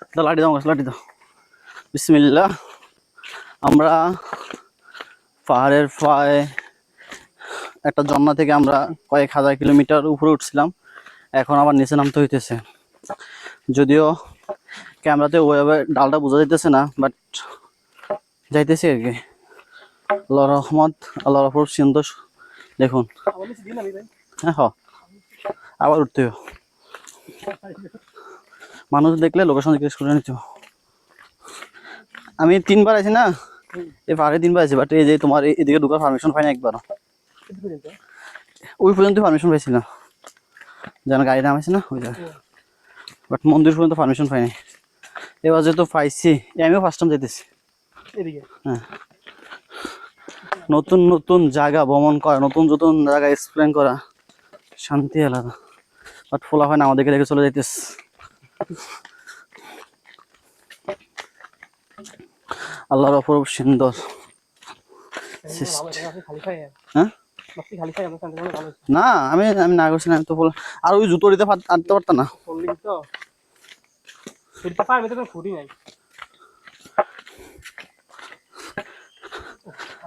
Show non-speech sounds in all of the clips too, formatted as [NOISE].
দাও, লাঠি দাও লাঠি দাও। বিসমিল্লা আমরা পাহাড়ের প্রায় একটা ঝর্ণা থেকে আমরা কয়েক হাজার কিলোমিটার উপরে উঠছিলাম। এখন আবার নিচে নামতে হইতেছে। যদিও ক্যামেরাতে ওইভাবে ডালটা বোঝা যাইতেছে না, বাট যাইতেছে আর কি। আল্লাহ রহমত আল্লাহ রহমত সুন্দর দেখুন। হ্যাঁ হ। আবার উঠতে। মানুষ দেখলে লোকেশন জিজ্ঞেস করে নিতে আমি তিনবার আছি না? এই পাহাড়ে তিনবার আছি বাট এই যে তোমার এদিকে ঢুকার পারমিশন পাইনি একবার ওই পর্যন্ত পারমিশন পাইছিলাম। যেন গাড়ি নামাইছে না ওই জায়গায় বাট মন্দির পর্যন্ত পারমিশন পাইনি। এবার যেহেতু পাইছি আমিও ফার্স্ট টাইম যেতেছি হ্যাঁ। নতুন নতুন জায়গা ভ্রমণ করা নতুন নতুন জায়গা এক্সপ্লেন করা শান্তি আলাদা। বাট ফোলা হয় না আমাদেরকে রেখে চলে যাইতেস আল্লাহর অপরূপ সুন্দর হ্যাঁ? না আমি আমি না করছি আমি তো বল আর ওই জুতো দিতে আনতে পারতাম না।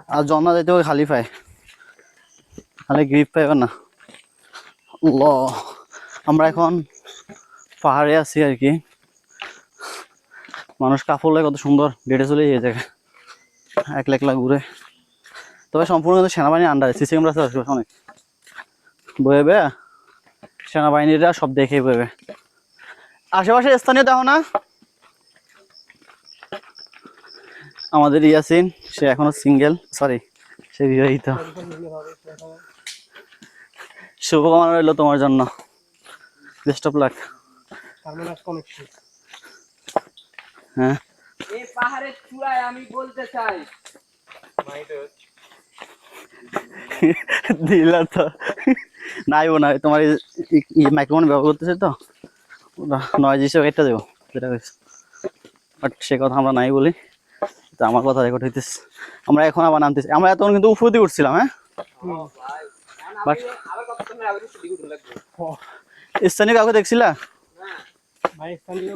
আর জন্না যাইতে ওই খালি পায়। খালি গ্রিপ পাইবে না। ল আমরা এখন পাহাড়ে আছি আর কি। মানুষ কাপড় কত সুন্দর ডেটে চলে যায় জায়গা একলা একলা ঘুরে। তবে সম্পূর্ণ কিন্তু সেনাবাহিনী আন্ডারে সিসি ক্যামেরা আছে অনেক। বয়ে বে সেনাবাহিনীরা সব দেখে বয়ে আশেপাশে স্থানীয় দেখো না? আমাদের ইয়াসিন, সে এখনও সিঙ্গেল সরি সে বিবাহিত। শুভকামনা রইল তোমার জন্য। বেস্ট অফ লাক হ্যাঁ। এই পাহাড়ের চূড়ায় আমি বলতে চাই। [LAUGHS] দিলা তো। নাই ও নাই তোমার এই মাইক্রোফোন ব্যবহার করতেছে তো। নয় হিসেবে একটা দেবো যেটা বাট সে কথা আমরা নাই বলি। তো আমার কথা রেকর্ড হইতেছে। আমরা এখন আবার নামতেছি। আমরা এতক্ষণ কিন্তু উপর দিয়ে উঠছিলাম হ্যাঁ? বাট আবার কত সময় আবার একটু দিকে উঠে লাগবে। স্থানীয় কাউকে দেখছিলা?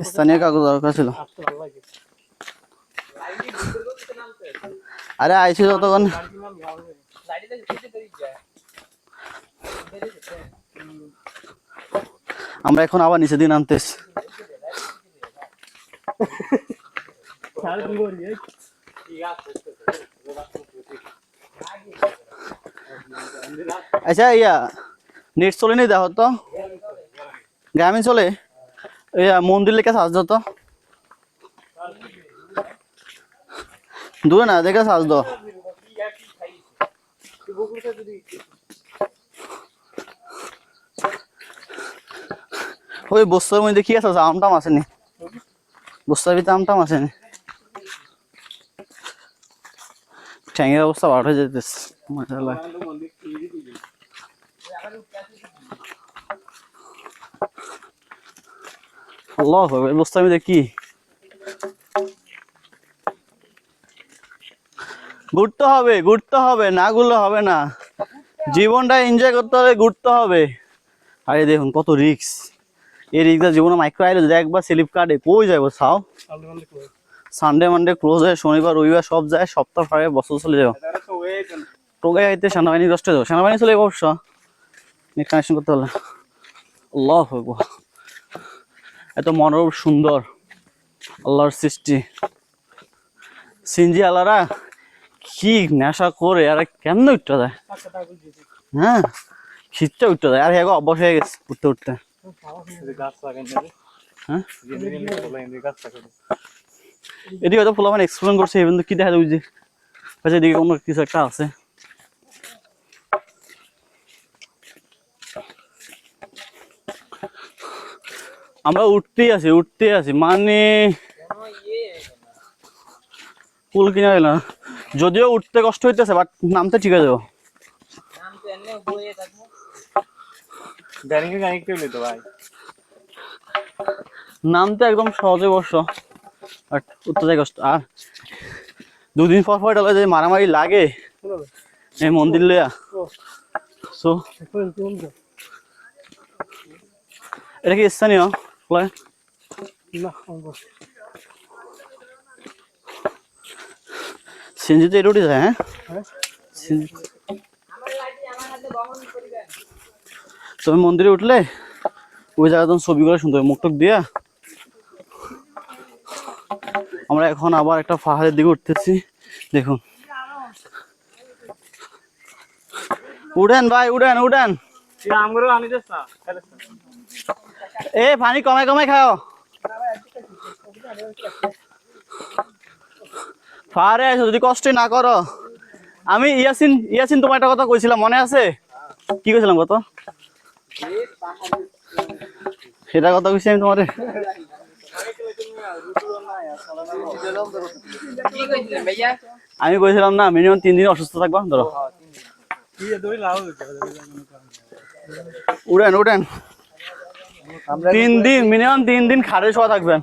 স্থানীয় কাউকে দরকার ছিল। আরে আইসি যতক্ষণ। আমরা এখন আবার নিচে দিন করি আচ্ছা ইয়া, নেট চলে নি দেখো তো? গ্রামীণ চলে? মন্দির লেখা সাজ দাও তো? দূরে না দেখে সাজ দাও ওই বস্তার মধ্যে কি আছে? আমটাম আসেনি বস্তার ভিতরে আমটাম আসেনি ঠ্যাঙের অবস্থা বার হয়ে যেতেছে মজা লাগে আল্লাহ বস্তার মধ্যে কি? ঘুরতে হবে ঘুরতে হবে, না ঘুরলে হবে না। জীবনটা এনজয় করতে হবে, ঘুরতে হবে। আরে দেখুন কত রিক্স এই রিক্সা জীবনে মাইক্রো আইলে, যদি একবার স্লিপ কই যাব সাও। সানডে মানডে ক্লোজ হয়, শনিবার, রবিবার সব যায়, সপ্তাহ পরে বছর চলে যাব টোকে আইতে সেনাবাহিনী কষ্ট যাব সেনাবাহিনী চলে অবশ্য। কানেকশন করতে হলে আল্লাহ। এত মনোরম, সুন্দর। আল্লাহর সৃষ্টি। সিনজি আল্লাহরা কি নেশা করে, আর কেন উঠতে দেয়? হ্যাঁ শীতটা উঠতে দেয়। আর হ্যাঁ অভ্যাস হয়ে গেছে উঠতে উঠতে। হ্যাঁ? এদিকে হয়তো ফুলামান এক্সপ্লেন করছে কি দেখা যায় বুঝছি আচ্ছা এদিকে অন্য কিছু একটা আছে। আমরা উঠতেই আছি উঠতেই আছি মানে কুল কিনা গেল যদিও উঠতে কষ্ট হইতেছে বাট নামতে ঠিক আছে নামতে একদম সহজে বর্ষ বাট উঠতে যায় কষ্ট। আর দুদিন পর পর যে মারামারি লাগে। এই মন্দির লইয়া। সো এটা কি স্থানীয়? তো এটা উঠে যায় হ্যাঁ? হ্যাঁ। তুমি মন্দিরে উঠলে ওই জায়গা তখন ছবিগুলো সুন্দর মুখটুক দিয়া। আমরা এখন আবার একটা পাহাড়ের দিকে উঠতেছি দেখুন। উঠেন ভাই উঠেন উঠেন এ পানি কমাই কমাই খাও। পাহাড়ে আছো যদি কষ্ট না করো। আমি ইয়াসিন ইয়াসিন তোমার একটা কথা কইছিলাম মনে আছে? কি কইছিলাম কত সেটা কথা কইছি আমি তোমারে। আমি কইছিলাম না মিনিমাম তিন দিন অসুস্থ থাকবা ধরো। উড়েন উড়েন। তিন দিন মিনিমাম তিন দিন খাড়ে শোয়া থাকবেন।